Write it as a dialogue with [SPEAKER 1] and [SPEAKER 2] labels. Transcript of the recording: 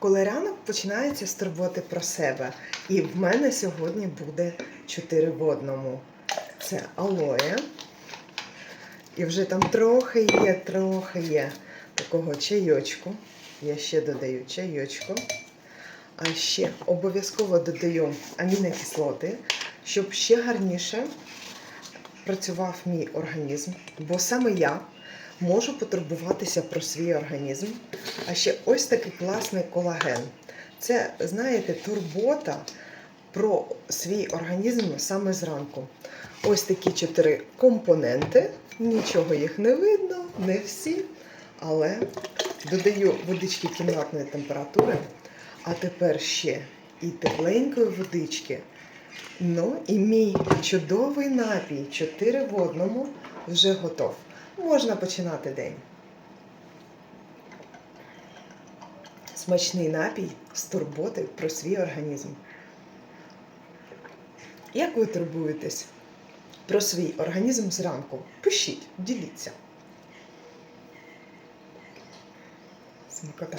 [SPEAKER 1] Коли ранок починається з турботи про себе. І в мене сьогодні буде 4 в одному. Це алоє. І вже там трохи є, трохи є такого чайочку. Я ще додаю чайочку. А ще обов'язково додаю амінокислоти, щоб ще гарніше працював мій організм, бо саме я можу потурбуватися про свій організм. А ще ось такий класний колаген. Це, знаєте, турбота про свій організм саме зранку. Ось такі чотири компоненти. Нічого їх не видно, не всі. Але додаю водички кімнатної температури, а тепер ще і тепленької водички. Ну і мій чудовий напій 4 в одному вже готов. Можна починати день. Смачний напій з турботи про свій організм. Як ви турбуєтесь про свій організм зранку? Пишіть, діліться. Смакота.